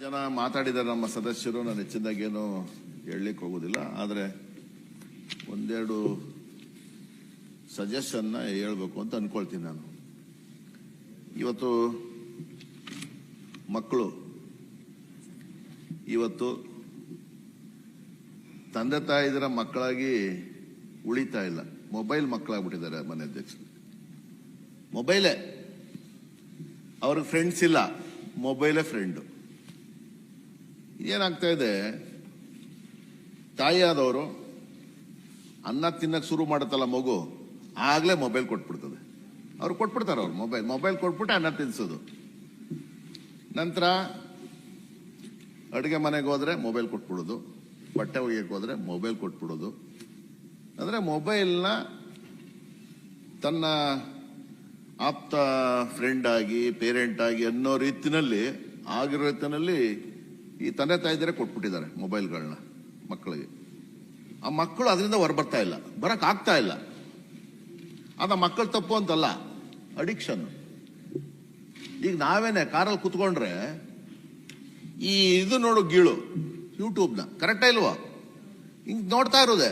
ಜನ ಮಾತಾಡಿದ್ದಾರೆ ನಮ್ಮ ಸದಸ್ಯರು. ನಾನು ಹೆಚ್ಚಿನದಾಗೇನು ಹೇಳಲಿಕ್ಕೆ ಹೋಗೋದಿಲ್ಲ. ಆದರೆ ಒಂದೆರಡು ಸಜೆಷನ್ನ ಹೇಳಬೇಕು ಅಂತ ಅನ್ಕೊಳ್ತೀನಿ ನಾನು. ಇವತ್ತು ಮಕ್ಕಳು, ಇವತ್ತು ತಂದೆ ತಾಯಿದರ ಮಕ್ಕಳಾಗಿ ಉಳಿತಾ ಇಲ್ಲ. ಮೊಬೈಲ್ ಮಕ್ಕಳಾಗ್ಬಿಟ್ಟಿದ್ದಾರೆ ಮನೆ ಅಧ್ಯಕ್ಷರು. ಮೊಬೈಲೇ. ಅವ್ರಿಗೆ ಫ್ರೆಂಡ್ಸ್ ಇಲ್ಲ. ಮೊಬೈಲೇ ಫ್ರೆಂಡು ಏನಾಗ್ತಾ ಇದೆ? ತಾಯಿಯಾದವರು ಅನ್ನ ತಿನ್ನಕ್ಕೆ ಶುರು ಮಾಡುತ್ತಲ್ಲ ಮಗು, ಆಗಲೇ ಮೊಬೈಲ್ ಕೊಟ್ಬಿಡ್ತದೆ. ಅವ್ರು ಕೊಟ್ಬಿಡ್ತಾರೆ ಅವ್ರು ಮೊಬೈಲ್ ಮೊಬೈಲ್ ಕೊಟ್ಬಿಟ್ಟು ಅನ್ನ ತಿನ್ಸೋದು. ನಂತರ ಅಡುಗೆ ಮನೆಗೆ ಹೋದ್ರೆ ಮೊಬೈಲ್ ಕೊಟ್ಬಿಡೋದು, ಬಟ್ಟೆ ಒಗೆಯಕ್ಕೆ ಹೋದ್ರೆ ಮೊಬೈಲ್ ಕೊಟ್ಬಿಡೋದು. ಅಂದರೆ ಮೊಬೈಲ್ನ ತನ್ನ ಆಪ್ತ ಫ್ರೆಂಡ್ ಆಗಿ ಪೇರೆಂಟ್ ಆಗಿ ಅನ್ನೋ ರೀತಿನಲ್ಲಿ, ಆಗಿರೋ ರೀತಿನಲ್ಲಿ ಈ ತಂದೆ ತಾಯಿದರೆ ಕೊಟ್ಬಿಟ್ಟಿದ್ದಾರೆ ಮೊಬೈಲ್ಗಳನ್ನ ಮಕ್ಕಳಿಗೆ. ಆ ಮಕ್ಕಳು ಅದರಿಂದ ಹೊರಬರ್ತಾ ಇಲ್ಲ, ಬರಕ್ ಆಗ್ತಾ ಇಲ್ಲ. ಅದ ಮಕ್ಕಳು ತಪ್ಪು ಅಂತಲ್ಲ ಅಡಿಕ್ಷನ್ ಈಗ ನಾವೇನೆ ಕಾರಲ್ಲಿ ಕುತ್ಕೊಂಡ್ರೆ, ಈ ಇದು ನೋಡು ಗೀಳು ಯೂಟ್ಯೂಬ್ನ ಕರೆಕ್ಟಾ ಇಲ್ವಾ? ಹಿಂಗೆ ನೋಡ್ತಾ ಇರೋದೆ.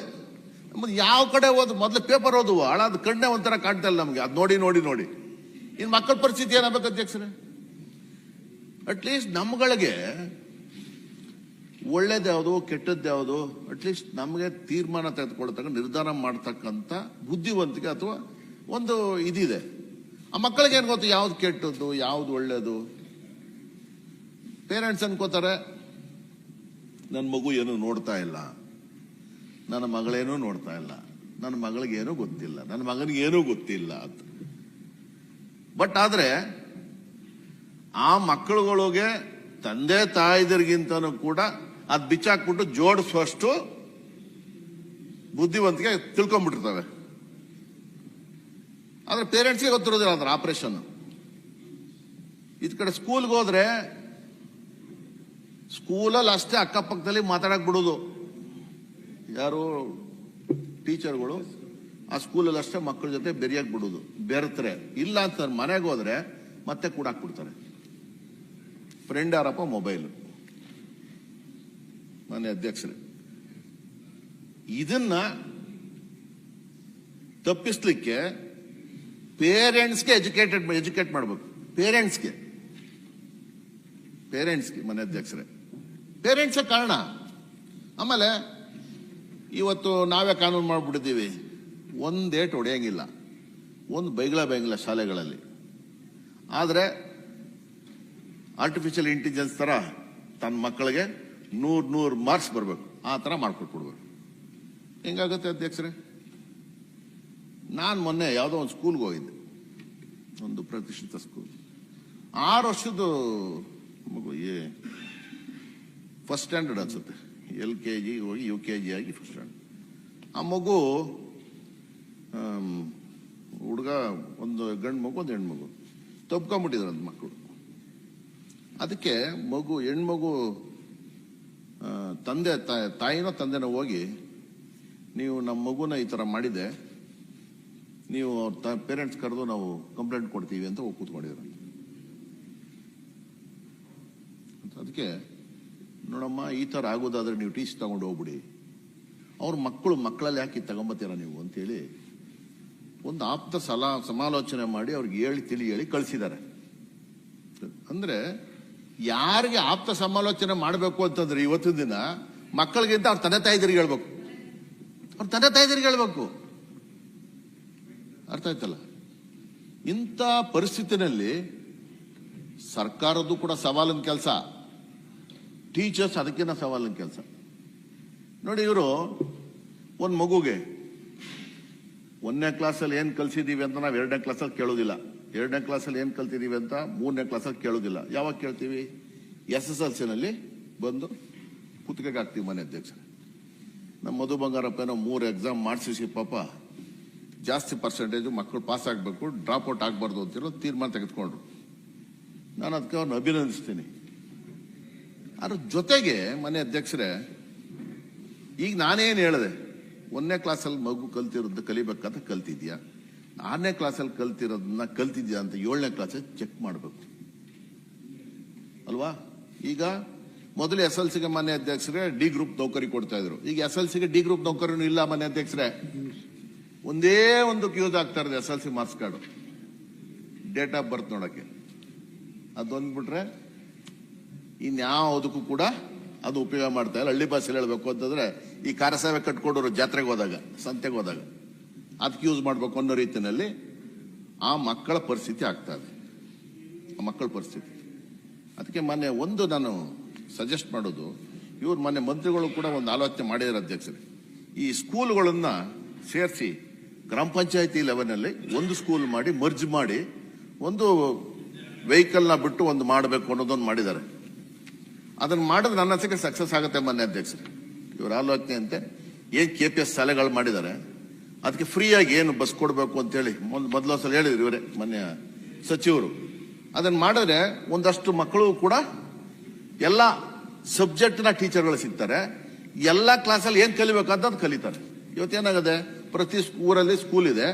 ಮತ್ತೆ ಯಾವ ಕಡೆ ಓದು, ಮೊದಲು ಪೇಪರ್ ಓದುವ, ಹಾಳಾದ ಕಣ್ಣೆ ಒಂಥರ ಕಾಣ್ತಾ ಇಲ್ಲ ನಮಗೆ. ಅದು ನೋಡಿ ನೋಡಿ ನೋಡಿ. ಇನ್ನು ಮಕ್ಕಳ ಪರಿಸ್ಥಿತಿ ಏನಾಗಬೇಕು ಅಧ್ಯಕ್ಷರೇ? ಅಟ್ಲೀಸ್ಟ್ ನಮ್ಗಳಿಗೆ ಒಳ್ಳೇದ್ಯಾವುದು, ಕೆಟ್ಟದ್ಯಾವುದು ಅಟ್ಲೀಸ್ಟ್ ನಮಗೆ ತೀರ್ಮಾನ ತೆಗೆದುಕೊಳ್ತಕ್ಕ, ನಿರ್ಧಾರ ಮಾಡ್ತಕ್ಕಂಥ ಬುದ್ಧಿವಂತಿಕೆ ಅಥವಾ ಒಂದು ಇದಿದೆ. ಆ ಮಕ್ಕಳಿಗೆ ಏನು ಗೊತ್ತು, ಯಾವ್ದು ಕೆಟ್ಟದ್ದು, ಯಾವ್ದು ಒಳ್ಳೇದು? ಪೇರೆಂಟ್ಸ್ ಅನ್ಕೋತಾರೆ ನನ್ನ ಮಗು ಏನು ನೋಡ್ತಾ ಇಲ್ಲ. ನನ್ನ ಮಗಳೇನೂ ನೋಡ್ತಾ ಇಲ್ಲ. ನನ್ನ ಮಗಳಿಗೇನೂ ಗೊತ್ತಿಲ್ಲ. ನನ್ನ ಮಗನಿಗೇನೂ ಗೊತ್ತಿಲ್ಲ ಅಂತ. ಬಟ್ ಆದ್ರೆ, ಆ ಮಕ್ಕಳುಗಳಿಗೆ ತಂದೆ ತಾಯಿದರಿಗಿಂತನೂ ಕೂಡ ಅದ್ ಬಿಚ್ಚಾಕ್ಬಿಟ್ಟು ಜೋಡಿಸುವಷ್ಟು ಬುದ್ಧಿವಂತಿಕೆ ತಿಳ್ಕೊಂಡ್ಬಿಟ್ಟಿರ್ತವೆ. ಆದ್ರೆ ಪೇರೆಂಟ್ಸ್ಗೆ ಗೊತ್ತಿರೋದಿಲ್ಲ ಅದ್ರ ಆಪರೇಷನ್ ಇದ್ ಕಡೆ ಸ್ಕೂಲ್ಗೆ ಹೋದ್ರೆ ಸ್ಕೂಲಲ್ಲಿ ಅಷ್ಟೇ ಅಕ್ಕಪಕ್ಕದಲ್ಲಿ ಮಾತಾಡಕ್ ಬಿಡೋದು. ಯಾರು? ಟೀಚರ್ಗಳು ಆ ಸ್ಕೂಲಲ್ಲಿ ಅಷ್ಟೇ ಮಕ್ಕಳ ಜೊತೆ ಬೆರಿಯಾಗಿ ಬಿಡೋದು. ಬೆರೆತ್ರೆ. ಇಲ್ಲ ಅಂತ ಮನೆಗೆ ಹೋದ್ರೆ ಮತ್ತೆ ಕೂಡ ಬಿಡ್ತಾರೆ ಫ್ರೆಂಡ್ ಯಾರಪ್ಪ? ಮೊಬೈಲ್ ಮನೆ ಅಧ್ಯಕ್ಷರೇ, ಇದನ್ನ ತಪ್ಪಿಸ್ಲಿಕ್ಕೆ ಪೇರೆಂಟ್ಸ್ಗೆ ಎಜುಕೇಟೆಡ್ ಎಜುಕೇಟ್ ಮಾಡಬೇಕು. ಪೇರೆಂಟ್ಸ್ಗೆ. ಪೇರೆಂಟ್ಸ್ಗೆ ಮನೆ ಅಧ್ಯಕ್ಷರೇ. ಪೇರೆಂಟ್ಸೇ ಕಾರಣ? ಆಮೇಲೆ ಇವತ್ತು ನಾವೇ ಕಾನೂನು ಮಾಡಿಬಿಟ್ಟಿದ್ದೀವಿ. ಡೇಟ್ ಹೊಡೆಯಂಗಿಲ್ಲ. ಒಂದು ಬೈಗ್ಲ ಬೈಗ್ಲ ಶಾಲೆಗಳಲ್ಲಿ. ಆದರೆ ಆರ್ಟಿಫಿಷಿಯಲ್ ಇಂಟೆಲಿಜೆನ್ಸ್ ಥರ ತನ್ನ ಮಕ್ಕಳಿಗೆ ನೂರ್ ನೂರ್ ಮಾರ್ಕ್ಸ್ ಬರಬೇಕು. ಆ ತರ ಮಾಡ್ಕೊಟ್ಬಿಡ್ಬೇಕು. ಹೆಂಗಾಗುತ್ತೆ ಅಧ್ಯಕ್ಷರೇ? ನಾನು ಮೊನ್ನೆ ಯಾವುದೋ ಒಂದು ಸ್ಕೂಲ್ಗೆ ಹೋಗಿದ್ದೆ. ಒಂದು ಪ್ರತಿಷ್ಠಿತ ಸ್ಕೂಲ್ ಆರು ವರ್ಷದ ಮಗು, ಏ ಫಸ್ಟ್ ಸ್ಟ್ಯಾಂಡರ್ಡ್ ಅನ್ಸುತ್ತೆ. ಎಲ್ ಕೆ ಜಿ ಹೋಗಿ ಯು ಕೆ ಜಿ ಆಗಿ ಫಸ್ಟ್ ಸ್ಟ್ಯಾಂಡರ್ಡ್ ಆ ಮಗು ಹುಡುಗ, ಒಂದು ಗಂಡು ಮಗು, ಒಂದು ಹೆಣ್ಮಗು ತಪ್ಕೊಂಬಿಟ್ಟಿದ್ರಂತ ಮಕ್ಕಳು. ಅದಕ್ಕೆ ಮಗು ಹೆಣ್ಮಗು ತಂದೆ ತಾಯಿನೋ ತಂದೆನೋ ಹೋಗಿ ನೀವು ನಮ್ಮ ಮಗುನ ಈ ಥರ ಮಾಡಿದೆ, ನೀವು ಅವ್ರ ತ ಪೇರೆಂಟ್ಸ್ ಕರೆದು ನಾವು ಕಂಪ್ಲೇಂಟ್ ಕೊಡ್ತೀವಿ ಅಂತ ಹೋಗಿ ಕೂತ್ಕೊಂಡಿದ್ರು. ಅದಕ್ಕೆ, ನೋಡಮ್ಮ, ಈ ಥರ ಆಗೋದಾದ್ರೆ ನೀವು ಟೀಚ್ ತಗೊಂಡು ಹೋಗ್ಬಿಡಿ. ಅವ್ರ ಮಕ್ಕಳು ಮಕ್ಕಳಲ್ಲಿ ಹಾಕಿ ತಗೊಂಬತ್ತೀರ ನೀವು ಅಂತೇಳಿ ಒಂದು ಆಪ್ತ ಸಲಾ, ಸಮಾಲೋಚನೆ ಮಾಡಿ ಅವ್ರಿಗೆ ಹೇಳಿ, ತಿಳಿ ಹೇಳಿ ಕಳಿಸಿದ್ದಾರೆ. ಅಂದ್ರೆ ಯಾರಿಗೆ ಆಪ್ತ ಸಮಾಲೋಚನೆ ಮಾಡಬೇಕು ಅಂತಂದ್ರೆ ಇವತ್ತಿನ ದಿನ ಮಕ್ಕಳಿಗಿಂತ ಅವ್ರ ತಂದೆ ತಾಯಿದರಿಗೆ ಹೇಳ್ಬೇಕು. ಅವ್ರ ತಂದೆ ತಾಯಿದರಿಗೆ ಹೇಳ್ಬೇಕು. ಅರ್ಥ ಆಯ್ತಲ್ಲ? ಇಂಥ ಪರಿಸ್ಥಿತಿನಲ್ಲಿ ಸರ್ಕಾರದ್ದು ಕೂಡ ಸವಾಲಿನ ಕೆಲಸ. ಟೀಚರ್ಸ್ ಅದಕ್ಕಿಂತ ಸವಾಲಿನ ಕೆಲಸ. ನೋಡಿ ಇವರು ಒಂದು ಮಗುಗೆ ಒಂದನೇ ಕ್ಲಾಸಲ್ಲಿ ಏನು ಕಲಿಸಿದ್ದೀವಿ ಅಂತ ನಾವು ಎರಡನೇ ಕ್ಲಾಸಲ್ಲಿ ಕೇಳೋದಿಲ್ಲ. ಎರಡನೇ ಕ್ಲಾಸಲ್ಲಿ ಏನು ಕಲ್ತಿದ್ದೀವಿ ಅಂತ ಮೂರನೇ ಕ್ಲಾಸಲ್ಲಿ ಕೇಳೋದಿಲ್ಲ. ಯಾವಾಗ ಕೇಳ್ತೀವಿ? ಎಸ್ ಎಸ್ ಎಲ್ ಸಿನಲ್ಲಿ ಬಂದು ಕುತ್ತಿಗೆಗೆ ಹಾಕ್ತೀವಿ ಮನೆ ಅಧ್ಯಕ್ಷ ನಮ್ಮ ಮಧು ಬಂಗಾರಪ್ಪ ಏನೋ ಮೂರು ಎಕ್ಸಾಮ್ ಮಾಡಿಸಿ ಪಾಪ, ಜಾಸ್ತಿ ಪರ್ಸೆಂಟೇಜು ಮಕ್ಕಳು ಪಾಸ್ ಆಗಬೇಕು ಡ್ರಾಪ್ ಔಟ್ ಆಗಬಾರ್ದು ಅಂತೇಳಿ ತೀರ್ಮಾನ ತೆಗೆದುಕೊಂಡ್ರು. ನಾನು ಅದಕ್ಕೆ ಅವ್ರನ್ನ ಅಭಿನಂದಿಸ್ತೀನಿ. ಅದ್ರ ಜೊತೆಗೆ ಮನೆ ಅಧ್ಯಕ್ಷರೇ, ಈಗ ನಾನೇನು ಹೇಳಿದೆ? ಒಂದನೇ ಕ್ಲಾಸಲ್ಲಿ ಮಗು ಕಲ್ತಿರೋದು ಕಲಿಬೇಕಂತ ಕಲ್ತಿದ್ಯಾ ಆರನೇ ಕ್ಲಾಸಲ್ಲಿ ಕಲ್ತಿರೋದನ್ನ ಕಲ್ತಿದ್ಯಾ ಅಂತ ಏಳನೇ ಕ್ಲಾಸಲ್ಲಿ ಚೆಕ್ ಮಾಡಬೇಕು. ಅಲ್ವಾ? ಈಗ ಮೊದಲು ಎಸ್ ಎಲ್ ಸಿಗೆ ಮನೆ ಅಧ್ಯಕ್ಷರೇ ಡಿ ಗ್ರೂಪ್ ನೌಕರಿ ಕೊಡ್ತಾ ಇದ್ರು. ಈಗ ಎಸ್ ಎಲ್ ಸಿಗೆ ಡಿ ಗ್ರೂಪ್ ನೌಕರಿನೂ ಇಲ್ಲ ಮನೆ ಅಧ್ಯಕ್ಷರೇ. ಒಂದೇ ಒಂದು ಕ್ಯೂಸ್ ಆಗ್ತಾ ಇರೋದು S L C marks card date of birth ನೋಡೋಕ್ಕೆ. ಅದೊಂದು ಬಿಟ್ರೆ ಇನ್ಯಾವುದಕ್ಕೂ ಕೂಡ ಅದು ಉಪಯೋಗ ಮಾಡ್ತಾ ಇಲ್ಲ. ಹಳ್ಳಿ ಭಾಷೆಯಲ್ಲಿ ಹೇಳಬೇಕು ಅಂತಂದ್ರೆ ಈ ಕಾರ್ಯಸೇವೆ ಕಟ್ಕೊಂಡವರು ಜಾತ್ರೆಗೆ ಹೋದಾಗ, ಸಂತೆಗೆ ಹೋದಾಗ. ಅದಕ್ಕೆ ಯೂಸ್ ಮಾಡಬೇಕು ಅನ್ನೋ ರೀತಿಯಲ್ಲಿ ಆ ಮಕ್ಕಳ ಪರಿಸ್ಥಿತಿ ಆಗ್ತಾ ಇದೆ. ಆ ಮಕ್ಕಳ ಪರಿಸ್ಥಿತಿ. ಅದಕ್ಕೆ ಮೊನ್ನೆ ಒಂದು ನಾನು ಸಜೆಸ್ಟ್ ಮಾಡೋದು, ಇವ್ರು ಮೊನ್ನೆ ಮಂತ್ರಿಗಳು ಕೂಡ ಒಂದು ಆಲೋಚನೆ ಮಾಡಿದ್ದಾರೆ ಅಧ್ಯಕ್ಷರೇ. ಈ ಸ್ಕೂಲ್ಗಳನ್ನ ಸೇರಿಸಿ, ಗ್ರಾಮ ಪಂಚಾಯತಿ ಲೆವೆನಲ್ಲಿ ಒಂದು ಸ್ಕೂಲ್ ಮಾಡಿ ಮರ್ಜ್ ಮಾಡಿ, ಒಂದು ವೆಹಿಕಲ್ನ ಬಿಟ್ಟು ಒಂದು ಮಾಡಬೇಕು ಅನ್ನೋದೊಂದು ಮಾಡಿದ್ದಾರೆ. ಅದನ್ನು ಮಾಡಿದ್ರೆ ನನ್ನ ಸಕ್ಸಸ್ ಆಗುತ್ತೆ ಮೊನ್ನೆ ಅಧ್ಯಕ್ಷರು. ಇವರ ಆಲೋಚನೆ ಅಂತೆ ಏನು ಕೆ ಪಿ ಎಸ್ ಶಾಲೆಗಳು ಮಾಡಿದ್ದಾರೆ ಅದಕ್ಕೆ ಫ್ರೀಯಾಗಿ ಏನು ಬಸ್ ಕೊಡಬೇಕು ಅಂತೇಳಿ ಮೊದ್, ಮೊದಲ ಸಲ ಹೇಳಿದ್ರು ಇವರೇ, ಮೊನ್ನೆ ಸಚಿವರು. ಅದನ್ನು ಮಾಡಿದ್ರೆ ಒಂದಷ್ಟು ಮಕ್ಕಳು ಕೂಡ ಎಲ್ಲ ಸಬ್ಜೆಕ್ಟ್ನ ಟೀಚರ್ಗಳು ಸಿಗ್ತಾರೆ. ಎಲ್ಲ ಕ್ಲಾಸಲ್ಲಿ ಏನು ಕಲಿಬೇಕಂತ ಅಂತ ಕಲಿತಾರೆ. ಇವತ್ತೇನಾಗದೆ, ಪ್ರತಿ ಊರಲ್ಲಿ ಸ್ಕೂಲ್ ಇದೆ,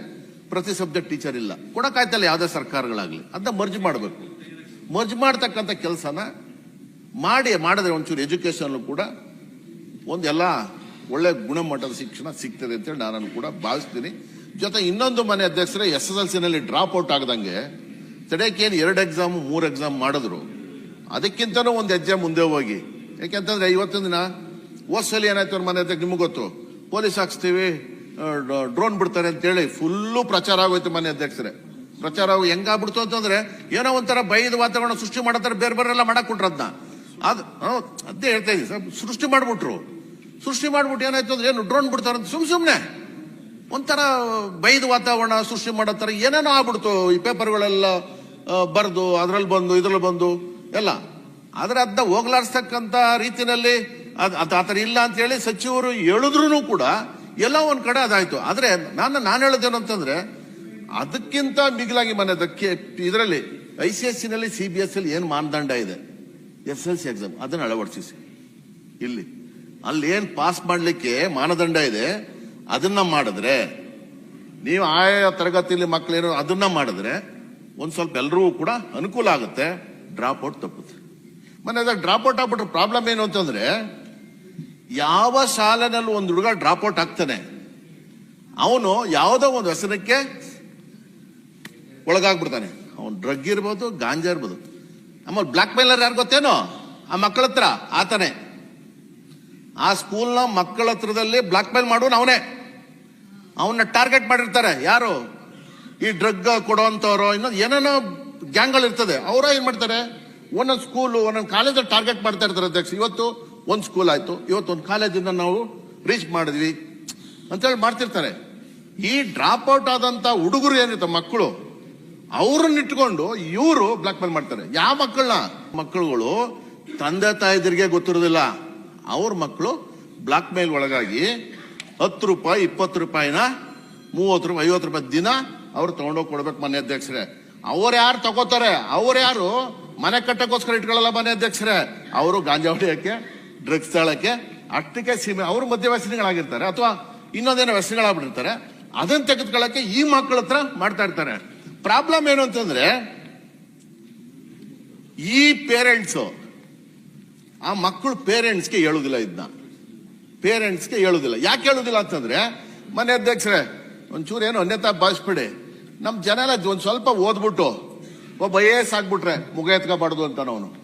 ಪ್ರತಿ ಸಬ್ಜೆಕ್ಟ್ ಟೀಚರ್ ಇಲ್ಲ. ಕೊಡಕ್ಕಾಯ್ತಲ್ಲ ಯಾವುದೇ ಸರ್ಕಾರಗಳಾಗಲಿ. ಅಂತ ಮರ್ಜ್ ಮಾಡಬೇಕು. ಮರ್ಜ್ ಮಾಡ್ತಕ್ಕಂಥ ಕೆಲಸನ ಮಾಡಿ, ಮಾಡಿದ್ರೆ ಒಂಚೂರು ಎಜುಕೇಷನ್ ಕೂಡ ಒಂದೆಲ್ಲ ಒಳ್ಳೆ ಗುಣಮಟ್ಟದ ಶಿಕ್ಷಣ ಸಿಗ್ತದೆ ಅಂತೇಳಿ ನಾನು ಕೂಡ ಭಾವಿಸ್ತೀನಿ. ಜೊತೆ ಇನ್ನೊಂದು ಮನೆ ಅಧ್ಯಕ್ಷರೇ ಎಸ್ ಎಸ್ ಎಲ್ ಸಿನಲ್ಲಿ ಡ್ರಾಪ್ ಔಟ್ ಆಗದಂಗೆ ತಡೆಯಕ್ಕೇನು ಎರಡು ಎಕ್ಸಾಮ್ ಮೂರು ಎಕ್ಸಾಮ್ ಮಾಡಿದ್ರು. ಅದಕ್ಕಿಂತನೂ ಒಂದು ಹೆಜ್ಜೆ ಮುಂದೆ ಹೋಗಿ. ಯಾಕೆಂತಂದ್ರೆ ಇವತ್ತಿನ ದಿನ ಹೋದ್ಸಲಿ ಏನಾಯ್ತು ಅವ್ರ ಮನೆ ಅಧ್ಯಕ್ಷ ನಿಮಗೆ ಗೊತ್ತು? ಪೊಲೀಸ್ ಹಾಕ್ಸ್ತೀವಿ ಡ್ರೋನ್ ಬಿಡ್ತಾರೆ ಅಂತೇಳಿ ಫುಲ್ಲು ಪ್ರಚಾರ ಆಗೋಯ್ತು ಮನೆ ಅಧ್ಯಕ್ಷರೇ. ಪ್ರಚಾರ ಆಗಿ ಹೆಂಗಾಗ್ಬಿಡ್ತು ಅಂತಂದ್ರೆ ಏನೋ ಒಂಥರ ಭಯದ ವಾತಾವರಣ ಸೃಷ್ಟಿ ಮಾಡತ್ತಾರೆ ಬೇರೆ ಬೇರೆಲ್ಲ ಮಾಡಕ್ ಕೊಟ್ರದ್ನ. ಅದ್ ಅದೇ ಹೇಳ್ತಾ ಇದ್ದೀನಿ ಸೃಷ್ಟಿ ಮಾಡ್ಬಿಟ್ರು. ಸೃಷ್ಟಿ ಮಾಡ್ಬಿಟ್ಟು ಏನಾಯ್ತು ಅಂದ್ರೆ ಏನು ಡ್ರೋನ್ ಬಿಡ್ತಾರಂತ ಸುಮ್ ಸುಮ್ನೆ. ಒಂಥರ ಬೈದ ವಾತಾವರಣ ಸೃಷ್ಟಿ ಮಾಡತ್ತಾರೆ ಏನೇನೋ ಆಗ್ಬಿಡ್ತು. ಈ ಪೇಪರ್ಗಳೆಲ್ಲ ಬರೆದು, ಅದ್ರಲ್ಲಿ ಬಂದು, ಇದ್ರಲ್ಲಿ ಬಂದು, ಎಲ್ಲ. ಆದ್ರೆ ಅದನ್ನ ಹೋಗ್ಲಾಡ್ಸ್ತಕ್ಕಂತ ರೀತಿನಲ್ಲಿ ಅದು ಆ ಥರ ಇಲ್ಲ ಅಂತ ಹೇಳಿ ಸಚಿವರು ಹೇಳಿದ್ರು ಕೂಡ ಎಲ್ಲ ಒಂದು ಕಡೆ ಅದಾಯ್ತು. ಆದರೆ ನಾನು ನಾನು ಹೇಳೋದೇನು ಅಂತಂದ್ರೆ, ಅದಕ್ಕಿಂತ ಮಿಗಿಲಾಗಿ ಮನೆ ಅದಕ್ಕೆ ಇದರಲ್ಲಿ, ಐ ಸಿ ಎಸ್ನಲ್ಲಿ ಸಿ ಬಿ ಎಸ್ ಅಲ್ಲಿ ಏನು ಮಾನದಂಡ ಇದೆ? S L C exam. ಅದನ್ನ ಅಳವಡಿಸಿ ಇಲ್ಲಿ. ಅಲ್ಲಿ ಏನ್ ಪಾಸ್ ಮಾಡ್ಲಿಕ್ಕೆ ಮಾನದಂಡ ಇದೆ? ಅದನ್ನ ಮಾಡಿದ್ರೆ, ನೀವು ಆಯಾ ತರಗತಿಯಲ್ಲಿ ಮಕ್ಕಳೇನೋ ಅದನ್ನ ಮಾಡಿದ್ರೆ, ಒಂದ್ ಸ್ವಲ್ಪ ಎಲ್ಲರೂ ಕೂಡ ಅನುಕೂಲ ಆಗುತ್ತೆ ಡ್ರಾಪ್ ಔಟ್ ತಪ್ಪುತ್ತೆ. ಮನೆ ಡ್ರಾಪ್ ಔಟ್ ಆಗ್ಬಿಟ್ರೆ ಪ್ರಾಬ್ಲಮ್ ಏನು ಅಂತಂದ್ರೆ, ಯಾವ ಶಾಲೆನಲ್ಲಿ ಒಂದು ಹುಡುಗ ಡ್ರಾಪ್ ಔಟ್ ಆಗ್ತಾನೆ. ಅವನು ಯಾವುದೋ ಒಂದು ವ್ಯಸನಕ್ಕೆ ಒಳಗಾಗ್ಬಿಡ್ತಾನೆ. ಅವನು ಡ್ರಗ್ ಇರ್ಬೋದು, ಗಾಂಜಾ ಇರ್ಬೋದು. ಆಮೇಲೆ ಬ್ಲಾಕ್ ಮೇಲರ್ ಯಾರು ಗೊತ್ತೇನೋ? ಆ ಮಕ್ಕಳ ಹತ್ರ ಆತನೇ. ಆ ಸ್ಕೂಲ್ನ ಮಕ್ಕಳ ಹತ್ರದಲ್ಲಿ ಬ್ಲಾಕ್ ಮೇಲ್ ಮಾಡೋನು ಅವನೇ. ಅವನ್ನ ಟಾರ್ಗೆಟ್ ಮಾಡಿರ್ತಾರೆ. ಯಾರು? ಈ ಡ್ರಗ್ ಕೊಡೋಂಥವ್ರು ಇನ್ನೊಂದು ಏನೇನೋ ಗ್ಯಾಂಗ್ಗಳು ಇರ್ತದೆ. ಅವರ ಏನ್ ಮಾಡ್ತಾರೆ? ಒಂದೊಂದು ಸ್ಕೂಲ್, ಒಂದೊಂದು ಕಾಲೇಜ್ ಟಾರ್ಗೆಟ್ ಮಾಡ್ತಾ ಇರ್ತಾರೆ ಅಧ್ಯಕ್ಷ. ಇವತ್ತು ಒಂದು ಸ್ಕೂಲ್ ಆಯ್ತು. ಇವತ್ತು ಒಂದು ಕಾಲೇಜಿಂದ ನಾವು ರೀಚ್ ಮಾಡಿದ್ವಿ ಅಂತೇಳಿ ಮಾಡ್ತಿರ್ತಾರೆ. ಈ ಡ್ರಾಪ್ ಔಟ್ ಆದಂತ ಹುಡುಗರು ಏನಿರ್ತಾರೆ? ಮಕ್ಕಳು. ಅವ್ರನ್ನ ಇಟ್ಕೊಂಡು ಇವರು ಬ್ಲಾಕ್ ಮೇಲ್ ಮಾಡ್ತಾರೆ. ಯಾವ ಮಕ್ಕಳನ್ನ? ಮಕ್ಕಳುಗಳು ತಂದೆ ತಾಯಿದರಿಗೆ ಗೊತ್ತಿರೋದಿಲ್ಲ. ಅವ್ರ ಮಕ್ಕಳು ಬ್ಲಾಕ್ ಮೇಲ್ ಒಳಗಾಗಿ ಹತ್ತು ರೂಪಾಯಿ, ಇಪ್ಪತ್ತು ರೂಪಾಯಿನ, ಮೂವತ್ತು ರೂಪಾಯಿ, ಐವತ್ತು ರೂಪಾಯಿ ದಿನ ಅವ್ರು ತಗೊಂಡೋಗಿ ಕೊಡ್ಬೇಕು ಮನೆ ಅಧ್ಯಕ್ಷರೇ. ಅವ್ರು ಯಾರು ತಗೋತಾರೆ? ಅವ್ರು ಯಾರು? ಮನೆ ಕಟ್ಟಕ್ಕೋಸ್ಕರ ಇಟ್ಕೊಳ್ಳಲ್ಲ ಮನೆ ಅಧ್ಯಕ್ಷರೇ. ಅವರು ಗಾಂಜಾ ಹೊಡೆಯಕ್ಕೆ ಡ್ರಗ್ಸ್ ತಾಳಕ್ಕೆ ಅಷ್ಟಕ್ಕೆ ಸೀಮೆ, ಅವರು ಮಧ್ಯ ವ್ಯಸನಿಗಳಾಗಿರ್ತಾರೆ. ಅಥವಾ ಇನ್ನೊಂದೇನೋ ವ್ಯಸನಿಗಳಾಗ್ಬಿಟ್ಟಿರ್ತಾರೆ. ಅದನ್ನ ತೆಗೆದುಕೊಳ್ಳಕ್ಕೆ ಈ ಮಕ್ಕಳ ಹತ್ರ ಮಾಡ್ತಾ ಇರ್ತಾರೆ. ಪ್ರಾಬ್ಲಮ್ ಏನು ಅಂತಂದ್ರೆ, ಈ ಪೇರೆಂಟ್ಸ್ ಆ ಮಕ್ಕಳು ಪೇರೆಂಟ್ಸ್ಗೆ ಹೇಳುದಿಲ್ಲ ಇದನ್ನ ಪೇರೆಂಟ್ಸ್ಗೆ ಹೇಳುದಿಲ್ಲ. ಯಾಕೆ ಹೇಳುದಿಲ್ಲ ಅಂತಂದ್ರೆ, ಮನೆ ಅಧ್ಯಕ್ಷರೇ, ಒಂಚೂರು ಏನು ಅನ್ಯತಾ ಬಾಯಿಸ್ಬಿಡಿ ನಮ್ಮ ಜನ ಎಲ್ಲ ಒಂದು ಸ್ವಲ್ಪ ಓದ್ಬಿಟ್ಟು, ಒಬ್ಬ ಐ ಎಸ್ ಆಗ್ಬಿಟ್ರೆ ಮುಗ ಎತ್ಕೋಬಾರ್ದು ಅಂತಾನ ಅವನು.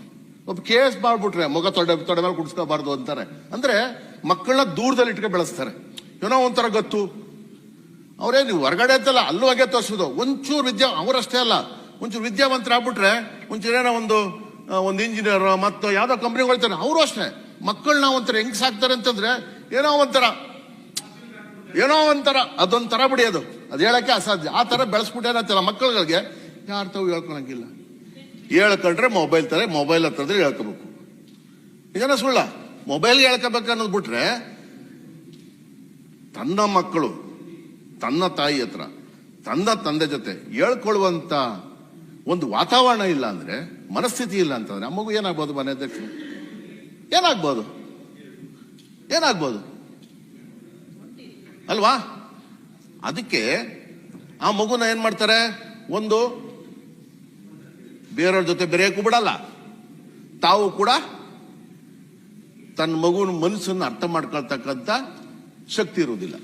ಒಬ್ಬ ಕೆ ಎಸ್ ಮಾಡ್ಬಿಟ್ರೆ ಮುಗ ತೊಡೆ ತೊಡೆ ಮೇಲೆ ಕುಡಿಸ್ಕೋಬಾರ್ದು ಅಂತಾರೆ. ಅಂದ್ರೆ ಮಕ್ಕಳನ್ನ ದೂರದಲ್ಲಿ ಇಟ್ಕೊ ಬೆಳೆಸ್ತಾರೆ. ಏನೋ ಒಂಥರ ಗೊತ್ತು. ಅವರೇ, ನೀವು ಹೊರಗಡೆ ಅಂತಲ್ಲ, ಅಲ್ಲೂ ಹಾಗೆ ತೋರಿಸೋದು. ಒಂಚೂರು ವಿದ್ಯಾ, ಅವರಷ್ಟೇ ಅಲ್ಲ. ಒಂಚೂರು ವಿದ್ಯಾವಂತರ ಆಗ್ಬಿಟ್ರೆ ಒಂಚೂರು ಏನೋ ಒಂದು ಒಂದು ಇಂಜಿನಿಯರ್, ಮತ್ತು ಯಾವ್ದೋ ಕಂಪ್ನಿ ಹೋಗ್ತಾರೆ. ಅವರು ಅಷ್ಟೇ. ಮಕ್ಕಳನ್ನ ಒಂಥರ ಹೆಂಗ್ ಸಾಕ್ತಾರೆ ಅಂತಂದ್ರೆ, ಏನೋ ಒಂಥರ ಏನೋ ಒಂಥರ, ಅದೊಂಥರ ಬಿಡಿ ಅದು. ಅದು ಹೇಳಕ್ಕೆ ಅಸಾಧ್ಯ. ಆ ತರ ಬೆಳೆಸ್ಬಿಟ್ಟೆ ಏನಂತಲ್ಲ ಮಕ್ಕಳುಗಳಿಗೆ ಯಾರ ತಾವು ಹೇಳ್ಕೊಳಂಗಿಲ್ಲ. ಹೇಳ್ಕೊಂಡ್ರೆ ಮೊಬೈಲ್ ತರ ಮೊಬೈಲ್ ಹತ್ರದ್ರೆ ಹೇಳ್ಕೋಬೇಕು. ಇದನ್ನ ಸುಳ್ಳ? ಮೊಬೈಲ್ ಹೇಳ್ಕೋಬೇಕು ಅನ್ನೋದು ಬಿಟ್ರೆ, ತನ್ನ ಮಕ್ಕಳು, ತನ್ನ ತಾಯಿ ಹತ್ರ, ತನ್ನ ತಂದೆ ಜೊತೆ ಹೇಳ್ಕೊಳ್ಳುವಂತ ಒಂದು ವಾತಾವರಣ ಇಲ್ಲ ಅಂದ್ರೆ, ಮನಸ್ಥಿತಿ ಇಲ್ಲ ಅಂತಂದ್ರೆ ಆ ಮಗು ಏನಾಗ್ಬೋದು ಮನೆ ಅಧ್ಯಕ್ಷ ಏನಾಗ್ಬೋದು? ಏನಾಗ್ಬೋದು? ಅಲ್ವಾ? ಅದಕ್ಕೆ ಆ ಮಗುನ ಏನ್ ಮಾಡ್ತಾರೆ? ಒಂದು, ಬೇರೆಯವ್ರ ಜೊತೆ ಬೆರೆಯಕ್ಕೂ ಬಿಡಲ್ಲ. ತಾವು ಕೂಡ ತನ್ನ ಮಗುವಿನ ಮನಸ್ಸನ್ನು ಅರ್ಥ ಮಾಡ್ಕೊಳ್ತಕ್ಕಂಥ ಶಕ್ತಿ ಇರುವುದಿಲ್ಲ.